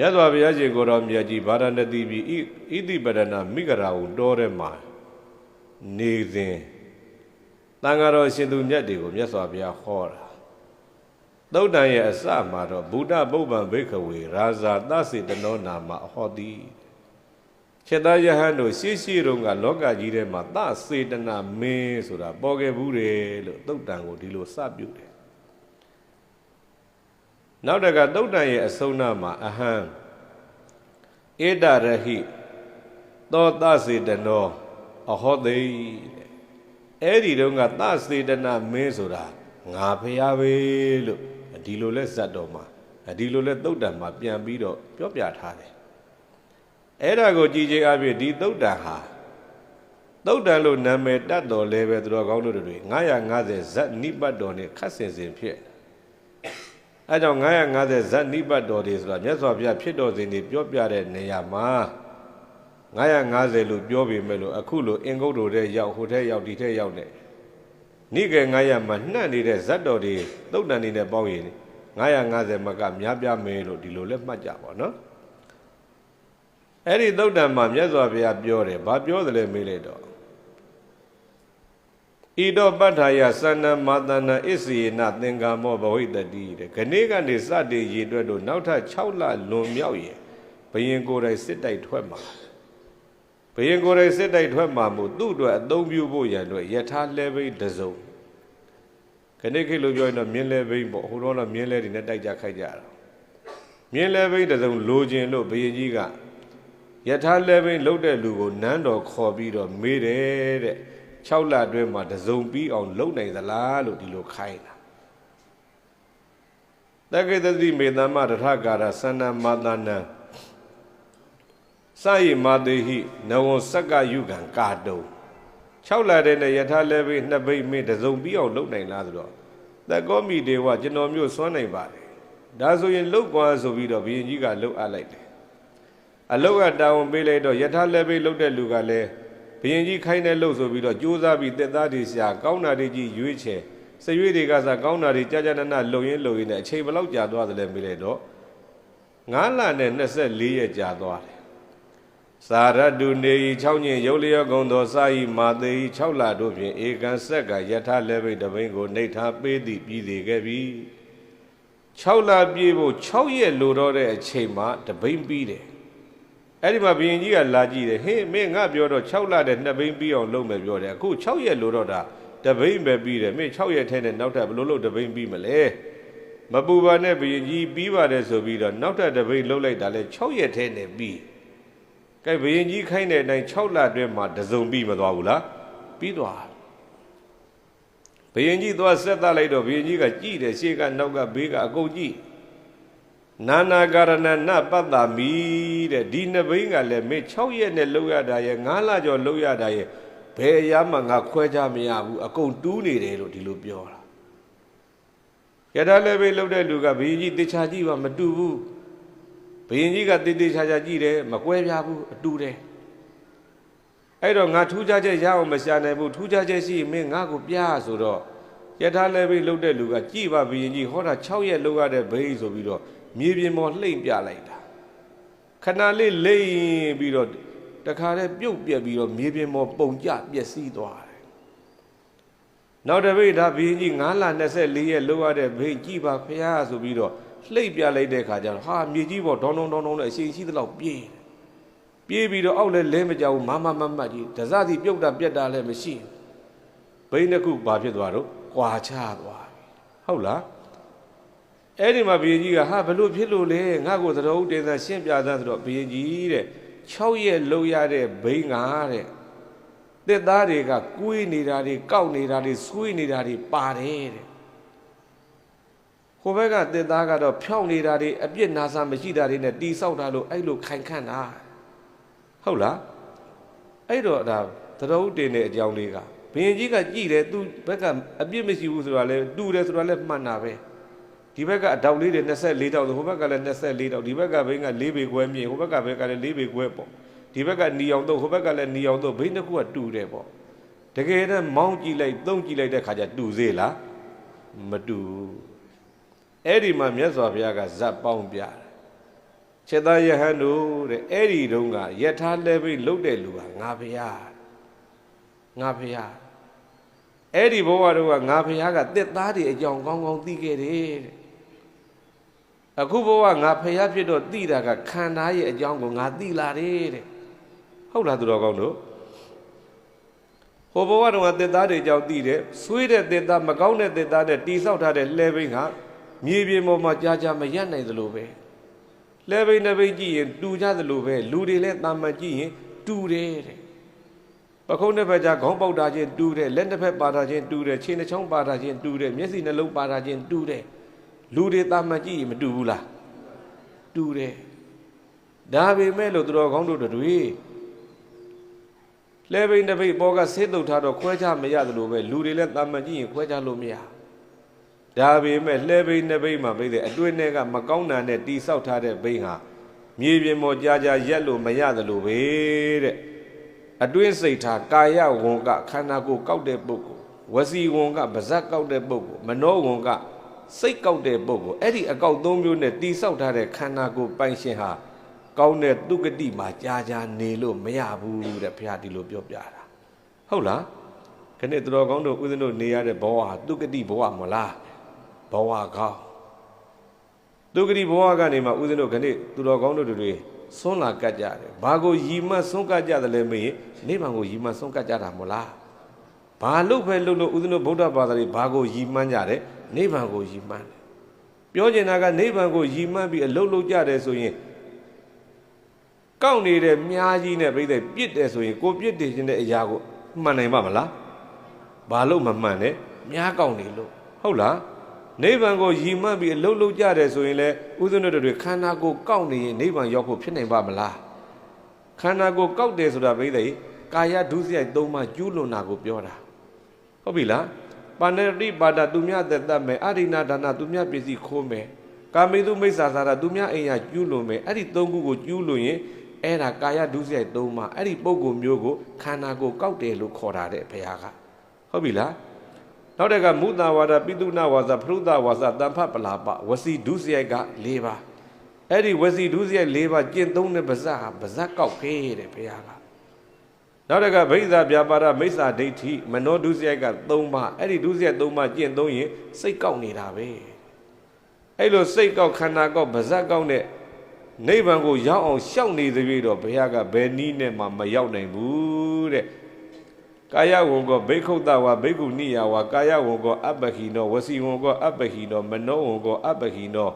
မြတ်စွာဘုရားရှင်ကိုတော်မြတ်ကြီးဗာရာဏသီပြည်ဣဣတိပဒနာမိဂရာဟုတောထဲမှာနေစဉ်တန်ဃာတော်ရှင်သူမြတ်တွေကိုမြတ်စွာဘုရားဟောတာသုတ်တန်ရဲ့အစမှာတော့ဗုဒ္ဓပုဗ္ဗံဘိခဝေရာဇာသစေတနောနာမအဟောတိချက်သားယဟန်တို့ရှေးရှေးတုန်းကလောကကြီးထဲမှာသစေတနာမင်းဆိုတာပေါ်ခဲ့ဘူးတယ်လို့သုတ်တန်ကိုဒီလိုစပြုတယ် နောက်တကသုတ်တန်ရဲ့အဆုံးနာမှာအဟံဧတရဟိသောသစေတနောအဟောတိအဲ့ဒီတုန်းကသစေတနာမင်းဆိုတာငါဖျားပဲလို့ဒီလိုလဲဇတ်တော်မှာဒီလိုလဲသုတ်တံမှာပြန်ပြီးတော့ပြောပြထားတယ်အဲ့ဒါကိုကြည်ကြည်အဖြစ်ဒီသုတ်တံဟာသုတ်တံလို့နာမည်တတ်တော်လဲပဲသူတော်ကောင်းတို့တွေ950ဇတ်နိပတ်တော်နဲ့ခတ်ဆင်ဆင်ဖြစ် အဲကြောင့်950ဇတ်နိပတ်တော်တွေဆိုတာမြတ်စွာဘုရားဖြစ်တော်စဉ်တွေပြောပြတဲ့နေရာမှာ950လို့ပြောပေမဲ့လို့အခုလိုအင်္ဂုတ္တတွေရောက်ဟိုထဲရောက်ဒီထဲရောက်နေနိကေ900မှာနှံ့နေတဲ့ဇတ်တော်တွေသုတ်တန်နေနဲ့ပေါင်းရင်950မကများပြမယ်လို့ဒီလိုလက်မှတ်ကြပါနော်အဲ့ဒီသုတ်တန်မှာမြတ်စွာဘုရားပြောတယ်ဘာပြောတယ်လဲမေးလိုက်တော့ ဣတောပဋ္ဌာယသန္နမာတနာအစ္ဆေနသင်္ကာမောဘဝိတတိတဲ့ခဏိကနေစတင်ရည်အတွက်တို့နောက်ထပ်6လလွန်မြောက်ရင်ဘယင်ကိုယ်တိုင်စစ်တိုက်ထွက်မှာဘယင်ကိုယ်တိုင်စစ်တိုက်ထွက်မှာမို့သူ့အတွက်အသုံးပြုဖို့ရန်အတွက်ယထာလဲဘိတစုံခဏိခေလို့ပြောရင်တော့မြင်းလဲဘိပေါ့ဟိုတော့တော့မြင်းလဲတွေနဲ့တိုက်ကြခိုက်ကြတာမြင်းလဲဘိတစုံလိုချင်လို့ဘယင်ကြီးကယထာလဲဘိလှုပ်တဲ့လူကိုနန်းတော်ခေါ်ပြီးတော့မေးတယ်တဲ့ 6လအတွင်းမှာတစုံပြီးအောင်လုပ်နိုင်သလားလို့ဒီလိုခိုင်းတာတက္ကေတတိမေတ္တမတထကာရသန္နမာတနံစယိမာတေဟိနဝံစက္ကယုကံကာတုံ6လတဲ့နဲ့ယထာလဲပြီးနှစ်ဘိတ်မင်းတစုံပြီးအောင်လုပ်နိုင်လားဆိုတော့သက္ကောမိဒေဝကျွန်တော်မျိုးစွမ်းနိုင်ပါတယ်ဒါဆိုရင်လုတ်ကွာဆိုပြီးတော့ဘုရင်ကြီးကလှုပ်အပ်လိုက်တယ်အလုတ်ကတာဝန်ပေးလိုက်တော့ယထာလဲပြီးလှုပ်တဲ့လူကလည်း ဘုရင်ကြီးခိုင်းတဲ့လို့ဆိုပြီးတော့ကြိုးစားပြီးတက်သားတွေရှာကောင်းတာတွေကြီးရွေးချယ်စရွေးတွေကစားကောင်းတာတွေကြာကြာနာနာလုံရင်းလုံရင်းနဲ့အချိန်ဘယ်လောက်ကြာသွားသလဲမေးလိုက်တော့9လနဲ့24ရက်ကြာသွားတယ်သာရတုနေဤ6ညင်ရုပ်လျောကုံသောစာဤမာသေဤ6လတို့ဖြင့်ဧကံဆက်ကယထာလဲဘိတ်တပိန်ကိုနှိဋ္ဌာပေးသည်ပြီးသေးခဲ့ပြီ6လပြည့်ဖို့6ရက်လိုတော့တဲ့အချိန်မှာတပိန်ပြီးတယ် အဲ့ဒီမှာဘုရင်ကြီးကလာကြည့်တယ်ဟင်းမင်းငါပြောတော့6လတဲ့နှစ်ဘိန်းပြီးအောင်လုပ်မယ်ပြောတယ်အခု6ရက်လို့တော့တာတဘိန်းပဲပြီးတယ်မင်း6ရက်ထဲနဲ့နောက်ထပ်ဘလို့လို့တဘိန်းပြီးမလဲမပူပါနဲ့ဘုရင်ကြီးပြီးပါတယ်ဆိုပြီးတော့နောက်ထပ်တဘိန်းလှုပ်လိုက်တာလဲ6ရက်ထဲနဲ့ပြီးကဲဘုရင်ကြီးခိုင်းတဲ့အတိုင်း6လအတွင်းမှာတစုံပြီးမသွားဘူးလားပြီးသွားဘုရင်ကြီးသွားဆက်သလိုက်တော့ဘုရင်ကြီးကကြည်တယ်ရှေ့ကနောက်ကဘေးကအကုန်ကြည့် နာနာကာရဏနပတ္တမီတဲ့ဒီနှစ်ဘိန်းကလည်းမင်း6ရက်နဲ့လောက်ရတာရဲ့9လကျော်လောက်ရတာရဲ့ဘယ်ရမှငါခွဲခြားမရဘူးအကုန်တူးနေတယ်လို့ဒီလိုပြောတာရတာလည်းပဲလောက်တဲ့လူကဘယင်ကြီးတေချာကြည့်ပါမတူဘူးဘယင်ကြီးကတေတေချာချာကြည့်တယ်မကွဲပြားဘူးအတူတယ်အဲ့တော့ငါထူးခြားချက်ရအောင်မရှာနိုင်ဘူးထူးခြားချက်ရှိရင်မင်းငါ့ကိုပြဆိုတော့ယထာလည်းပဲလှုပ်တဲ့လူကကြည်ပါဘယင်ကြီးဟောတာ6ရက်လှုပ်ရတဲ့ဘိဆိုပြီးတော့ မြေပြင်ပေါ်လှိမ့်ပြလိုက်တာခဏလေးလိမ့်ပြီးတော့တခါတည်းပြုတ်ပြက်ပြီးတော့မြေပြင်ပေါ်ပုံကျပျက်စီးသွားတယ်နောက်တစ်ပိတ်ဒါဘင်းကြီး9လ24ရက်လောက်ရတဲ့ဘင်းကြည့်ပါဖះဆိုပြီးတော့လှိမ့်ပြလိုက်တဲ့ခါကျတော့ဟာမြေကြီးပေါ်ဒေါင်းဒေါင်းဒေါင်းဒေါင်းနဲ့အရှင်ရှိသလောက်ပြေးတယ်ပြေးပြီးတော့အောက်လည်းလဲမကြောက်မမမမတ်ကြီးဒဇတိပြုတ်တာပြက်တာလည်းမရှိဘိန်းတစ်ခုဘာဖြစ်သွားတော့ကွာချသွားပြီဟုတ်လား အဲ့ဒီမှာဘုရင်ကြီးကဟာဘလို့ဖြစ်လို့လဲငါ့ကိုသတော်တင်သာရှင်းပြသားဆိုတော့ဘုရင်ကြီးတဲ့6ရက်လောက်ရတဲ့ဘိန်းကတဲ့တက်သားတွေကကွေးနေတာတွေကောက်နေတာတွေဆွေးနေတာတွေပါတယ်တဲ့ဟိုဘက်ကတက်သားကတော့ဖြောင်းနေတာတွေအပြစ်နာစာမရှိတာတွေနဲ့တီဆောက်တာလို့အဲ့လိုခိုင်ခန့်တာဟုတ်လားအဲ့တော့ဒါသတော်တင်တဲ့အကြောင်းလေးကဘုရင်ကြီးကကြည်တယ်သူဘက်ကအပြစ်မရှိဘူးဆိုတာလဲတူတယ်ဆိုတာလဲမှန်တာပဲ ဒီဘက်ကအတောက်လေးတွေ24တောက်ဆိုဟိုဘက်ကလည်း24တောက်ဒီဘက်ကဘိန်းက4ပေခွဲမြင့်ဟိုဘက်ကဘက်ကလည်း4ပေခွဲပေါ့ဒီဘက်ကနီအောင်တော့ဟိုဘက်ကလည်းနီအောင်တော့ဘိန်းတစ်ခုကတူတယ်ပေါ့တကယ်တော့မောင်းကြည့်လိုက်သုံးကြည့်လိုက်တဲ့ခါကျတူသေးလားမတူအဲ့ဒီမှာမြတ်စွာဘုရားကဇတ်ပေါင်းပြတယ်ခြေသားယဟန်တို့တဲ့အဲ့ဒီတုန်းကယထာလဲပိတ်လုတ်တဲ့လူကငါဖရာငါဖရာအဲ့ဒီဘဝတုန်းကငါဖရာကတစ်သားတွေအကြောင်းကောင်းကောင်းသိခဲ့တယ်တဲ့ အခုဘဝငါဖရာဖြစ်တော့သိတာကခန္ဓာရဲ့အကြောင်းကိုငါသိလာတယ်တဲ့ဟုတ်လားသူတော်ကောင်းတို့ဟိုဘဝတုန်းကတစ်သားတွေအကြောင်းသိတယ်ဆွေးတဲ့တစ်သားမကောင်းတဲ့တစ်သားနဲ့တိဆောက်ထားတဲ့လှဲပိန်းကမြေပြင်ပေါ်မှာကြာကြာမရနိုင်သလိုပဲလဲပိန်းတစ်ပိန်းကြည့်ရင်တူကြသလိုပဲလူတွေလည်းတာမန်ကြည့်ရင်တူတယ်တဲ့ပခုံးတစ်ဖက်ကြာခေါင်းပေါက်တာချင်းတူတယ်လက်တစ်ဖက်ပါတာချင်းတူတယ်ခြေနှချောင်းပါတာချင်းတူတယ်မျက်စိနှလုံးပါတာချင်းတူတယ် လူတွေတာမန်ကြည့်ရင်မတူဘူးလားတူတယ်ဒါပေမဲ့လို့သူတော်ကောင်းတို့တွေလဲပိန်းတစ်ပိန်းပေါ်ကဆေးတုပ်ထားတော့ခွဲခြားမရသလိုပဲလူတွေလည်းတာမန်ကြည့်ရင်ခွဲခြားလို့မရဘူးဒါပေမဲ့လှဲဘိန်းနှစ်ဘိန်းမှာပြိတဲ့အတွင်းထဲကမကောင်းတာနဲ့တိဆောက်ထားတဲ့ဘိန်းဟာမြေပြင်ပေါ်ကြာကြာရက်လို့မရသလိုပဲတဲ့အတွင်းစိတ်ထားကာယဝန်ကခန္ဓာကိုယ်ကောက်တဲ့ပုဂ္ဂိုလ်ဝစီဝန်ကပါဇက်ကောက်တဲ့ပုဂ္ဂိုလ်မနောဝန်က စိတ်ကောက်တဲ့ပုဂ္ဂိုလ်အဲ့ဒီအကောက်သုံးမျိုးနဲ့တိဆောက်ထားတဲ့ခန္ဓာကိုယ်ပိုင်ရှင်ဟာကောင်းတဲ့သူကတိမှာကြာကြာနေလို့မရဘူးတဲ့ဘုရားဒီလိုပြောပြတာဟုတ်လားခဏတော်ကောင်းတို့ဦးဇင်းတို့နေရတဲ့ဘဝဟာသူကတိဘဝမလားဘဝကောင်းဒုက္ခတိဘဝကနေမှဦးဇင်းတို့ခဏသူတော်ကောင်းတို့တွေဆွန်းလာကတ်ကြတယ်ဘာကိုရီမတ်ဆွန်းကတ်ကြတယ်လဲမေးနိဗ္ဗာန်ကိုရီမတ်ဆွန်းကတ်ကြတာမို့လားဘာလို့ပဲလို့လို့ဦးဇင်းတို့ဗုဒ္ဓဘာသာတွေဘာကိုရီမှန်းကြတယ် နိဗ္ဗာန်ကိုရီမှန်းတယ်ပြောချင်တာကနိဗ္ဗာန်ကိုရီမှန်းပြီးအလုတ်လုတ်ကြတယ်ဆိုရင်ကောက်နေတဲ့မြားကြီးနဲ့ပြိတဲ့ပြစ်တယ်ဆိုရင်ကိုပြစ်တယ်ခြင်းတဲ့အရာကိုမှန်နိုင်ပါမလားဘာလို့မမှန်လဲမြားကောက်နေလို့ဟုတ်လားနိဗ္ဗာန်ကိုရည်မှတ်ပြီးအလုံးလုံးကြတယ်ဆိုရင်လေဥဒ္ဒနတွေခန္ဓာကိုယ်ကောက်နေရင်နိဗ္ဗာန်ရောက်ဖို့ဖြစ်နိုင်ပါမလားခန္ဓာကိုယ်ကောက်တယ်ဆိုတာပြိသိကာယဒုစရိုက်သုံးပါးကျူးလွန်တာကိုပြောတာဟုတ်ပြီလား ပါဏတိပါဒသူမြတ်သက်တတ်မယ်အရိနာဒါနသူမြတ်ပစ္စည်းခိုးမယ်ကာမေတုမိစ္ဆာသာရသူမြတ်အိမ်ရကျူးလွန်မယ်အဲ့ဒီသုံးခုကိုကျူးလွန်ရင်အဲ့ဒါကာယဒုစရိုက်သုံးပါးအဲ့ဒီပုံကိုမျိုးကိုခန္ဓာကိုယ်ကောက်တယ်လို့ခေါ်တာတဲ့ဘုရားကဟုတ်ပြီလားနောက်တက်ကမုသာဝါဒပိတုနာဝါစာဖရုဒဝါစာတမ္ဖပလာပဝစီဒုစရိုက်က၄ပါးအဲ့ဒီဝစီဒုစရိုက်၄ပါးကျင့်သုံးတဲ့ပါဇက်ဟာပါဇက်ကောက်ခဲ့တဲ့ဘုရားက နောက်တက်ကဗိဇာပြပါရမိစ္ဆာဒိဋ္ဌိမနောဒုစရိုက်က၃ပါးအဲ့ဒီဒုစရိုက်၃ပါးကျင့်သုံးရင်စိတ်ကောက်နေတာပဲအဲ့လိုစိတ်ကောက်ခန္ဓာကောက်ပါဇက်ကောက်တဲ့နိဗ္ဗာန်ကိုရောက်အောင်ရှောက်နေသရွေ့တော့ဘုရားကဘယ်နည်းနဲ့မှမရောက်နိုင်ဘူးတဲ့ကာယဝံကောဘိက္ခုတဝါဘိက္ခုနိယဝါကာယဝံကောအပ္ပခိနောဝစီဝံကောအပ္ပခိနောမနောဝံကောအပ္ပခိနော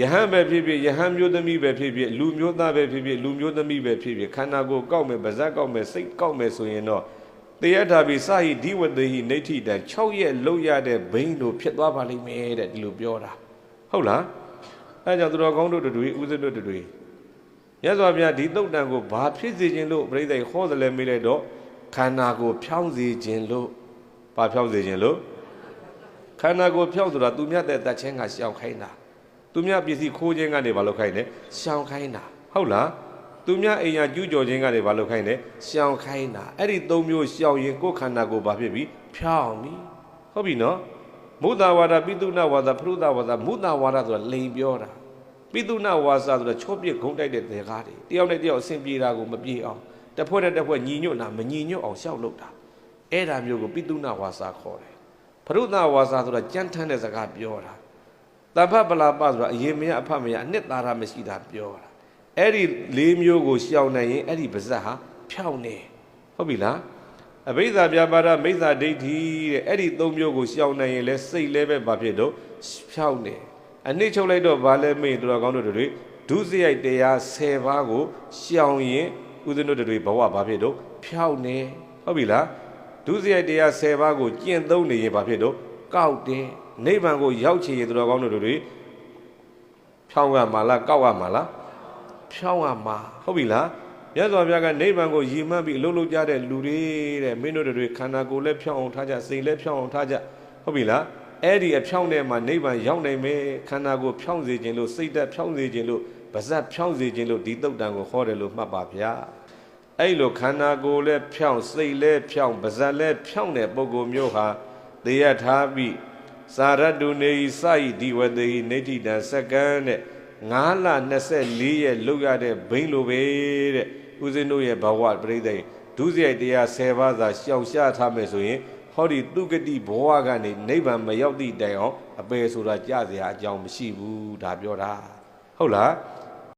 ယဟန်ပဲဖြစ်ဖြစ်ယဟန်မျိုးသမီးပဲဖြစ်ဖြစ်လူမျိုးသားပဲဖြစ်ဖြစ်လူမျိုးသမီးပဲဖြစ်ဖြစ်ခန္ဓာကိုယ်ကောက်မယ်ပါဇက်ကောက်မယ်စိတ်ကောက်မယ်ဆိုရင်တော့တေယထာဘိစာဟိဒီဝတေဟိနေဋ္ဌိတံ6ရက်လောက်ရတဲ့ဘိန်းတို့ဖြစ်သွားပါလိမ့်မယ်တဲ့ဒီလိုပြောတာဟုတ်လားအဲကြောင့်သူတော်ကောင်းတို့တွေဥစဉ်တို့တွေမြတ်စွာဘုရားဒီတုတ်တန်ကိုဘာဖြစ်စေခြင်းလို့ပြိဿဟောတယ်လဲမေးလိုက်တော့ခန္ဓာကိုဖြောင်းစေခြင်းလို့ဘာဖြောင်းစေခြင်းလို့ခန္ဓာကိုဖြောင်းဆိုတာသူမြတ်တဲ့တတ်ချင်းကရှောင်ခိုင်းတာ သူမြတ်ပစ္စည်းခိုးခြင်းကနေဘာလုပ်ခိုင်းလဲရှောင်ခိုင်းတာဟုတ်လားသူမြတ်အိမ်ယာကျူးကျော်ခြင်းကနေဘာလုပ်ခိုင်းလဲရှောင်ခိုင်းတာအဲ့ဒီသုံးမျိုးရှောင်ရင်ကိုယ်ခန္ဓာကိုဘာဖြစ်ပြီဖြောင်းပြီဟုတ်ပြီနော်မုဒ္ဒဝါဒပိတုဏဝါဒဖရုဒဝါဒမုဒ္ဒဝါဒဆိုတာလိန်ပြောတာပိတုဏဝါစာဆိုတာချောပြစ်ဂုံတိုက်တဲ့ဒေကားတွေတယောက်နဲ့တယောက်အဆင်ပြေတာကိုမပြေအောင်တစ်ဖွဲ့နဲ့တစ်ဖွဲ့ညီညွတ်တာမညီညွတ်အောင်ရှောက်လုပ်တာအဲ့ဒါမျိုးကိုပိတုနာဝါစာခေါ်တယ်ဖရုဒဝါစာဆိုတာကြမ်းထမ်းတဲ့စကားပြောတာ တပ္ပပလာပဆိုတာအရင်မရအဖမရအနှစ်သာရမရှိတာပြောတာအဲ့ဒီလေးမျိုးကိုရှောင်နိုင်ရင်အဲ့ဒီပါဇက်ဟာဖြောင်းနေဟုတ်ပြီလားအဘိဓါပြပါဒမိစ္ဆာဒိဋ္ဌိတဲ့အဲ့ဒီသုံးမျိုးကိုရှောင်နိုင်ရင်လဲစိတ်လဲပဲဘာဖြစ်တော့ဖြောင်းနေအနည်းချုပ်လိုက်တော့ဘာလဲမေ့တော်ကောင်းတို့တွေဒုစရိုက်တရား10ပါးကိုရှောင်ရင်ဦးဇင်းတို့တွေဘဝဘာဖြစ်တော့ဖြောက်နေဟုတ်ပြီလားဒုစရိုက်တရား10ပါးကိုကျင့်သုံးနေရင်ဘာဖြစ်တော့ကောက်တယ် နိဗ္ဗာန်ကိုရောက်ချင်ရင်တော်ကောင်းတို့တွေဖြောင်းရမှာလားကောက်ရမှာလားဖြောင်းရမှာဟုတ်ပြီလားမြတ်စွာဘုရားကနိဗ္ဗာန်ကိုရည်မှန်းပြီးအလုံးလုံးကြတဲ့လူတွေတဲ့မင်းတို့တွေခန္ဓာကိုယ်လည်းဖြောင်းအောင်ထားကြစိတ်လည်းဖြောင်းအောင်ထားကြဟုတ်ပြီလားအဲ့ဒီအဖြောင်းတဲ့မှာနိဗ္ဗာန်ရောက်နိုင်မယ်ခန္ဓာကိုယ်ဖြောင်းစေခြင်းလို့စိတ်ဓာတ်ဖြောင်းစေခြင်းလို့ပါဇက်ဖြောင်းစေခြင်းလို့ဒီတုတ်တန်ကိုဟောတယ်လို့မှတ်ပါဗျာအဲ့လိုခန္ဓာကိုယ်လည်းဖြောင်းစိတ်လည်းဖြောင်းပါဇက်လည်းဖြောင်းတဲ့ပုဂ္ဂိုလ်မျိုးဟာတေယထားပြီး စာရတုနေဤစာဤဒီဝတေဤနေတိတံစကံတဲ့9လ24ရက်လောက်ရတဲ့ဘိန်းလိုပဲတဲ့ဦးဇင်းတို့ရဲ့ဘဝပြိသိမ်ဒုစရိုက်တရား10ပါးသာရှောင်ရှားထားမယ်ဆိုရင်ဟောဒီသူကတိဘဝကနေနိဗ္ဗာန်မရောက်သည့်တိုင်အောင်အပယ်ဆိုတာကြစရာအကြောင်းမရှိဘူးဒါပြောတာဟုတ်လား